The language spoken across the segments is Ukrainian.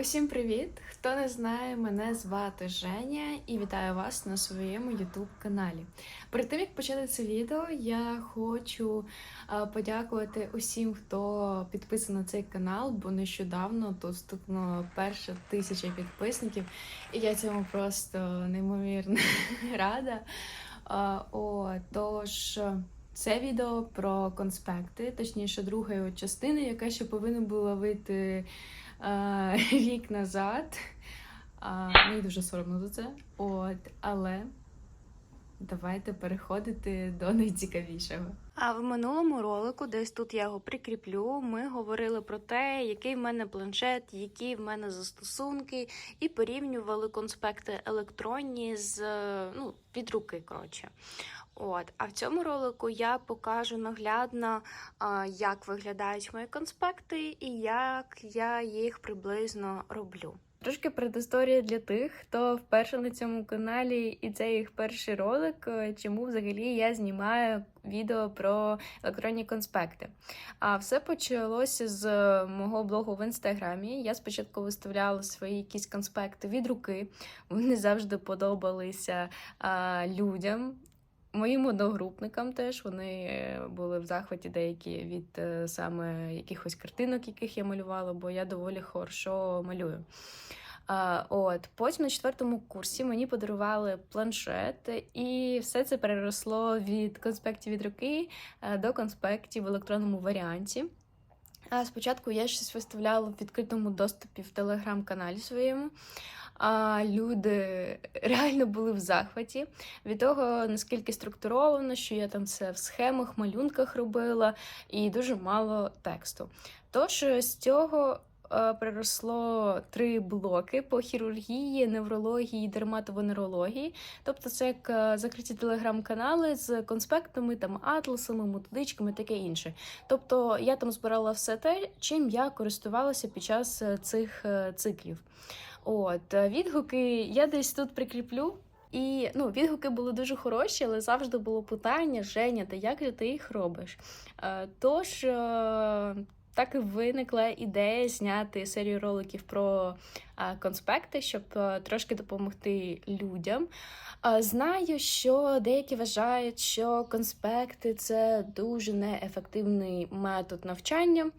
Усім привіт! Хто не знає, мене звати Женя і вітаю вас на своєму youtube каналі. Перед тим як почати це відео, я хочу подякувати усім, хто підписаний на цей канал, бо нещодавно тут перша тисяча підписників, і я цьому просто неймовірно рада. О, тож. Це відео про конспекти, точніше, друга його частина, яка ще повинна була вийти рік назад. Мені дуже соромно за це. От, але давайте переходити до найцікавішого. А в минулому ролику, десь тут я його прикріплю, ми говорили про те, який в мене планшет, які в мене застосунки, і порівнювали конспекти електронні з ну, від руки. коротше. От, а в цьому ролику я покажу наглядно, як виглядають мої конспекти і як я їх приблизно роблю. Трошки предісторія для тих, хто вперше на цьому каналі, і це їх перший ролик, е, чому взагалі я знімаю відео про електронні конспекти. А все почалося з мого блогу в інстаграмі. Я спочатку виставляла свої якісь конспекти від руки. Вони завжди подобалися а, людям. Моїм одногрупникам теж вони були в захваті деякі від е, саме якихось картинок, яких я малювала, бо я доволі хорошо малюю. От потім на четвертому курсі мені подарували планшет, і все це переросло від конспектів від руки е, до конспектів в електронному варіанті. А спочатку я щось виставляла в відкритому доступі в телеграм-каналі своєму. А люди реально були в захваті від того, наскільки структуровано, що я там це в схемах, малюнках робила, і дуже мало тексту. Тож з цього е, приросло три блоки по хірургії, неврології, дерматовенерології. Тобто, це як е, закриті телеграм-канали з конспектами, там атласами, методичками, таке інше. Тобто я там збирала все те, чим я користувалася під час е, цих циклів. От відгуки я десь тут прикріплю. І ну, відгуки були дуже хороші, але завжди було питання: Женя, та як же ти їх робиш? Тож так і виникла ідея зняти серію роликів про конспекти, щоб е, трошки допомогти людям. Знаю, що деякі вважають, що конспекти це дуже неефективний метод навчання.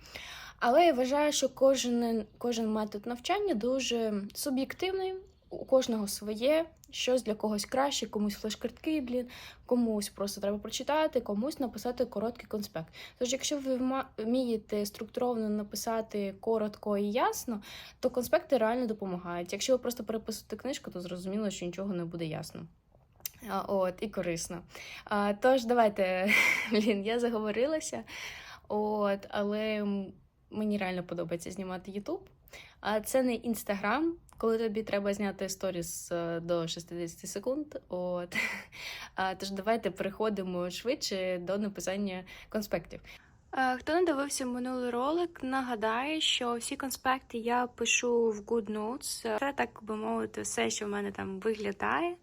Але я вважаю, що кожен, кожен метод навчання дуже суб'єктивний, у кожного своє, щось для когось краще, комусь флеш-картки, блін, комусь просто треба прочитати, комусь написати короткий конспект. Тож, якщо ви вмієте структуровано написати коротко і ясно, то конспекти реально допомагають. Якщо ви просто переписуєте книжку, то зрозуміло, що нічого не буде ясно. От, і корисно. Тож, давайте, блін, я заговорилася. От, але мені реально подобається знімати. А це не Інстаграм, коли тобі треба зняти сторіс е, до 60 секунд. От. Тож давайте переходимо швидше до написання конспектів. Е, Хто не дивився минулий ролик, нагадаю, що всі конспекти я пишу в GoodNotes. Це так би мовити, все, що в мене там виглядає.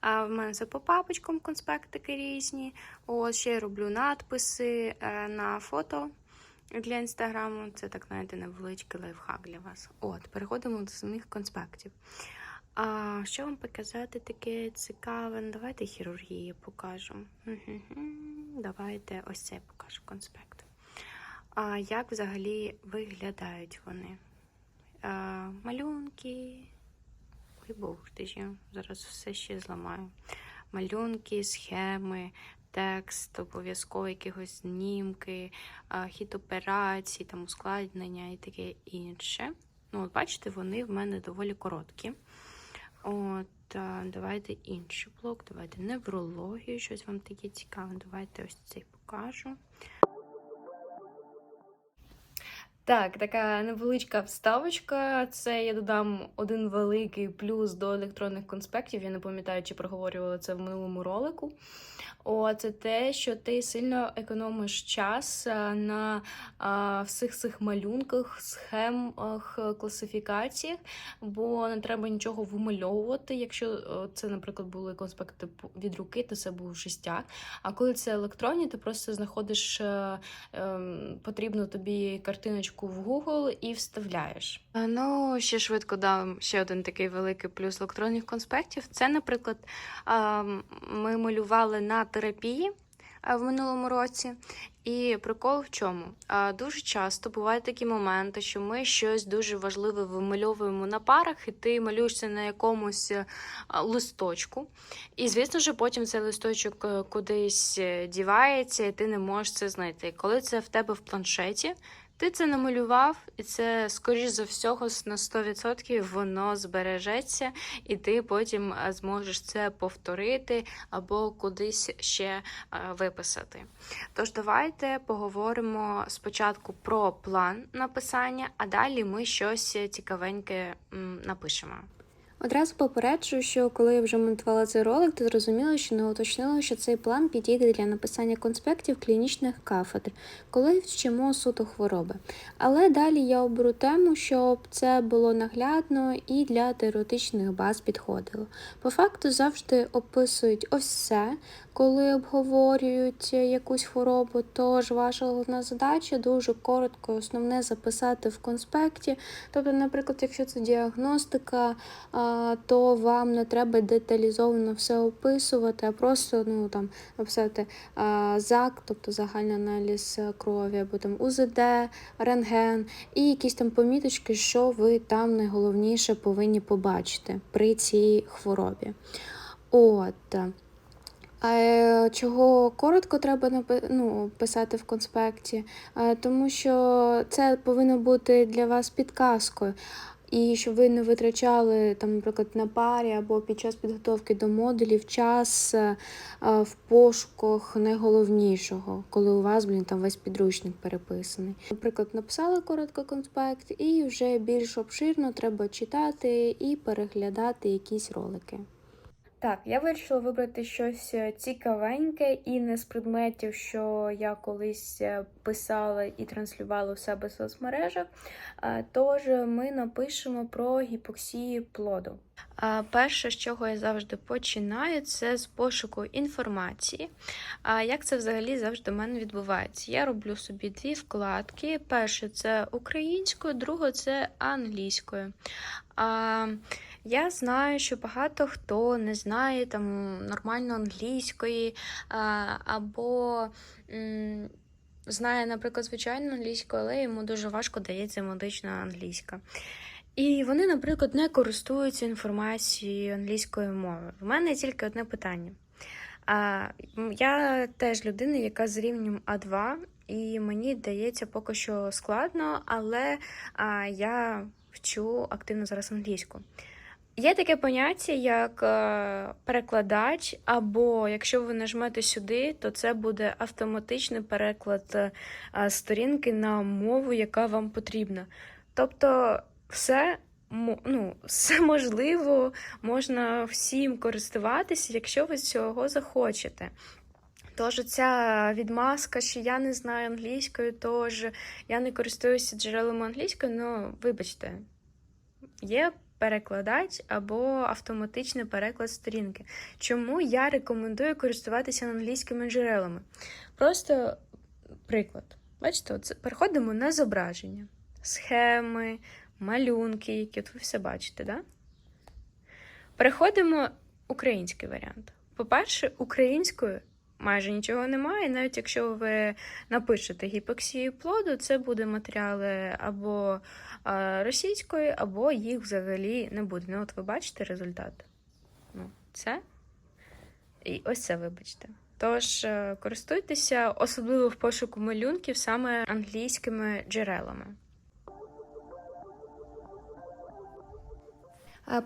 А в мене це по папочкам конспектики різні. Ось ще я роблю надписи е, на фото для інстаграму. Це так, знаєте, невеличкий лайфхак для вас. От, переходимо до самих конспектів. А що вам показати таке цікаве? Ну, Давайте хірургію покажу. Давайте ось це покажу конспект. А як взагалі виглядають вони? А, малюнки. Ой, Бог ти ж, я зараз все ще зламаю. Малюнки, схеми, текст, обов'язково якихось знімки, хід операцій, там ускладнення і таке інше. Ну, от бачите, вони в мене доволі короткі. От, давайте інший блок, давайте неврологію, щось вам таке цікаве. Давайте ось цей покажу. Так, така невеличка вставочка. Це я додам один великий плюс до електронних конспектів. Я не пам'ятаю, чи проговорювала це в минулому ролику. О, це те, що ти сильно економиш час на а, всіх цих малюнках, схемах, класифікаціях, бо не треба нічого вимальовувати. Якщо це, наприклад, були конспекти від руки, то це був шістяк. А коли це електронні, ти просто знаходиш е, ем, потрібну тобі картиночку стрічку в Google і вставляєш. Ну, ще швидко дам ще один такий великий плюс електронних конспектів. Це, наприклад, ми малювали на терапії в минулому році. І прикол в чому? Дуже часто бувають такі моменти, що ми щось дуже важливе вимальовуємо на парах, і ти малюєш це на якомусь е, листочку. І, звісно ж, потім цей листочок е, кудись е, дівається, і ти не можеш це знайти. Коли це в тебе в планшеті, ти це намалював, і це, скоріш за всього, на 100% воно збережеться, і ти потім е, зможеш це повторити або кудись ще е, виписати. Тож давайте поговоримо спочатку про план написання, а далі ми щось цікавеньке напишемо. Одразу попереджую, що коли я вже монтувала цей ролик, то зрозуміла, що не уточнила, що цей план підійде для написання конспектів клінічних кафедр, коли вчимо суто хвороби. Але далі я оберу тему, щоб це було наглядно і для теоретичних баз підходило. По факту завжди описують ось все, коли обговорюють якусь хворобу. Тож ваша головна задача дуже коротко основне записати в конспекті. Тобто, наприклад, якщо це діагностика, то вам не треба деталізовано все описувати, а просто ну, там, написати ЗАК, тобто загальний аналіз крові, або там УЗД, рентген, і якісь там поміточки, що ви там найголовніше повинні побачити при цій хворобі. От. Е, чого коротко треба ну, писати в конспекті? Тому що це повинно бути для вас підказкою. І щоб ви не витрачали там, наприклад, на парі або під час підготовки до модулів час е, е, в пошуках найголовнішого, коли у вас, блін, там весь підручник переписаний. Наприклад, написали коротко конспект, і вже більш обширно треба читати і переглядати якісь ролики. Так, я вирішила вибрати щось е, цікавеньке і не з предметів, що я колись е, писала і транслювала у себе в соцмережах. Е, Тож ми напишемо про гіпоксію плоду. Перше, з чого я завжди починаю, це з пошуку інформації. А як це взагалі завжди в мене відбувається? Я роблю собі дві вкладки. Перше це українською, друге це англійською. Я знаю, що багато хто не знає там нормально англійської, або знає, наприклад, звичайну англійську, але йому дуже важко дається медична англійська. І вони, наприклад, не користуються інформацією англійської мови. В мене тільки одне питання. А, я теж людина, яка з рівнем А2, і мені дається поки що складно, але а, я вчу активно зараз англійську. Є таке поняття, як е, перекладач, або якщо ви нажмете сюди, то це буде автоматичний переклад е, сторінки на мову, яка вам потрібна. Тобто, все, ну, все можливо, можна всім користуватися, якщо ви цього захочете. Тож ця відмазка, що я не знаю англійської, тож я не користуюся джерелами англійської, ну, вибачте, є перекладач або автоматичний переклад сторінки. Чому я рекомендую користуватися англійськими джерелами? Просто приклад. Бачите, от переходимо на зображення, схеми, малюнки, які от ви все бачите, да? Переходимо український варіант. По-перше, українською майже нічого немає. Навіть якщо ви напишете гіпоксію плоду, це буде матеріали або російської, або їх взагалі не буде. Ну, от ви бачите результат. Ну, це і ось це вибачте. Тож е, користуйтеся, особливо в пошуку малюнків, саме англійськими джерелами.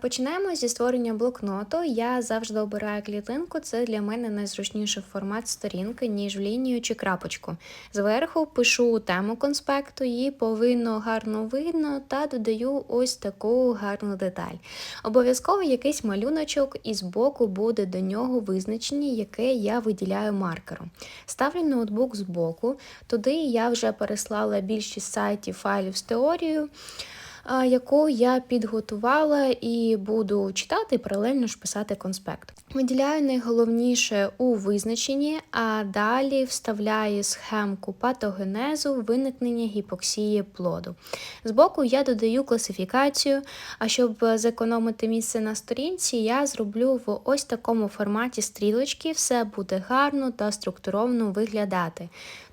Починаємо зі створення блокноту. Я завжди обираю клітинку, це для мене найзручніший формат сторінки, ніж в лінію чи крапочку. Зверху пишу тему конспекту, її повинно гарно видно та додаю ось таку гарну деталь. Обов'язково якийсь малюночок і збоку буде до нього визначення, яке я виділяю маркером. Ставлю ноутбук збоку, туди я вже переслала більшість сайтів файлів з теорією. Яку я підготувала і буду читати паралельно ж писати конспект. Виділяю найголовніше у визначенні, а далі вставляю схемку патогенезу виникнення гіпоксії плоду. Збоку я додаю класифікацію, а щоб зекономити місце на сторінці, я зроблю в ось такому форматі стрілочки, все буде гарно та структуровано виглядати.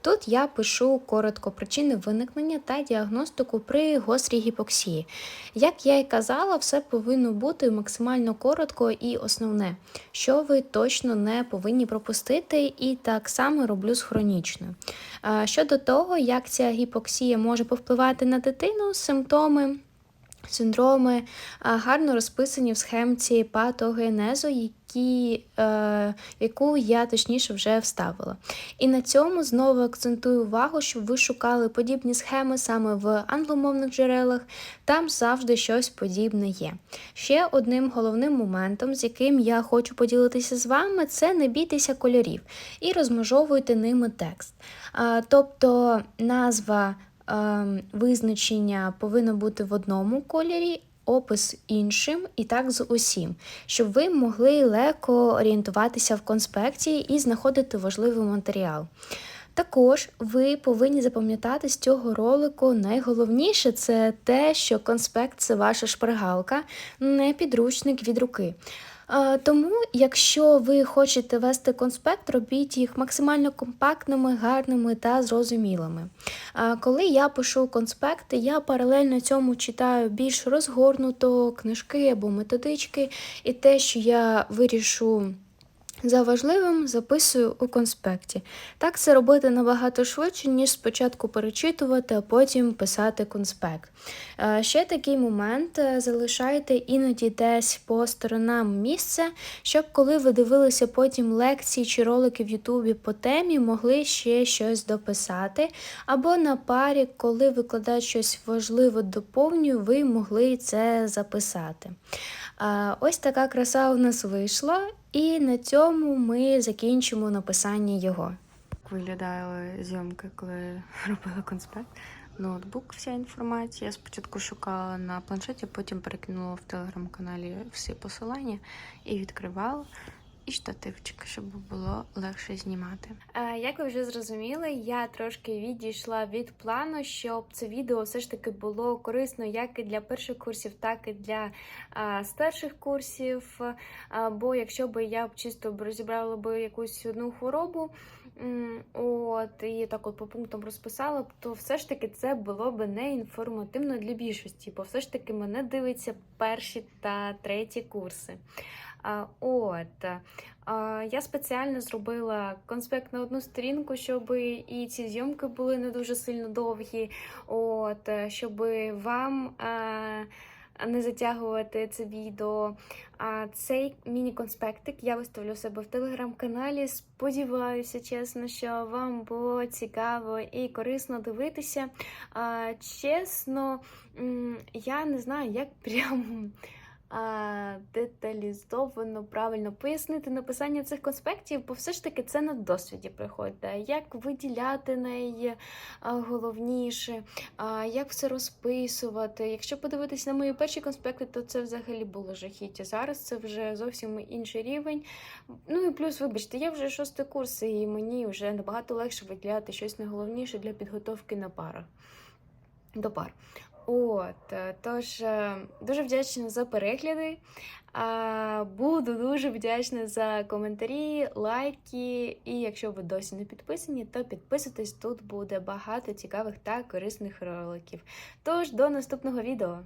Тут я пишу коротко причини виникнення та діагностику при гострій гіпоксії. Як я і казала, все повинно бути максимально коротко і основне, що ви точно не повинні пропустити, і так само роблю з хронічною. Щодо того, як ця гіпоксія може повпливати на дитину, симптоми. Синдроми гарно розписані в схемці патогенезу, які, е, яку я точніше вже вставила. І на цьому знову акцентую увагу, щоб ви шукали подібні схеми саме в англомовних джерелах, там завжди щось подібне є. Ще одним головним моментом, з яким я хочу поділитися з вами, це не бійтеся кольорів і розмежовуйте ними текст. А, тобто назва визначення повинно бути в одному кольорі, опис іншим, і так з усім, щоб ви могли легко орієнтуватися в конспекті і знаходити важливий матеріал. Також ви повинні запам'ятати з цього ролику найголовніше це те, що конспект це ваша шпаргалка, не підручник від руки. Е, Тому, якщо ви хочете вести конспект, робіть їх максимально компактними, гарними та зрозумілими. Коли я пишу конспекти, я паралельно цьому читаю більш розгорнуто книжки або методички, і те, що я вирішу. За важливим записую у конспекті. Так це робити набагато швидше, ніж спочатку перечитувати, а потім писати конспект. Е, Ще такий момент: е, залишайте іноді десь по сторонам місце, щоб коли ви дивилися потім лекції чи ролики в Ютубі по темі, могли ще щось дописати. Або на парі, коли викладач щось важливе доповнює, ви могли це записати. Ось така краса у нас вийшла, і на цьому ми закінчимо написання його. Як виглядали зйомки, коли робила конспект. Ноутбук, вся інформація. Спочатку шукала на планшеті, потім перекинула в телеграм-каналі всі посилання і відкривала. І штативчик, щоб було легше знімати. Е, Як ви вже зрозуміли, я трошки відійшла від плану, щоб це відео все ж таки було корисно як і для перших курсів, так і для а, старших курсів. А, бо якщо би я чисто б розібрала би якусь одну хворобу, от і так от по пунктам розписала б, то все ж таки це було б не інформативно для більшості, бо все ж таки мене дивиться перші та треті курси. От я спеціально зробила конспект на одну сторінку, щоб і ці зйомки були не дуже сильно довгі. От щоб вам не затягувати це відео. А цей міні-конспектик я виставлю себе в телеграм-каналі. Сподіваюся, чесно, що вам було цікаво і корисно дивитися. А, чесно, я не знаю, як прям деталізовано правильно пояснити написання цих конспектів, бо все ж таки це на досвіді приходить. Як виділяти найголовніше, як все розписувати. Якщо подивитись на мої перші конспекти, то це взагалі було жахіття. Зараз це вже зовсім інший рівень. Ну і плюс, вибачте, я вже шостий курс, і мені вже набагато легше виділяти щось найголовніше для підготовки на парах. До пар. От, е, тож е, дуже вдячна за перегляди. Буду дуже вдячна за коментарі, лайки. І якщо ви досі не підписані, то підписуйтесь, тут буде багато цікавих та корисних роликів. Тож до наступного відео!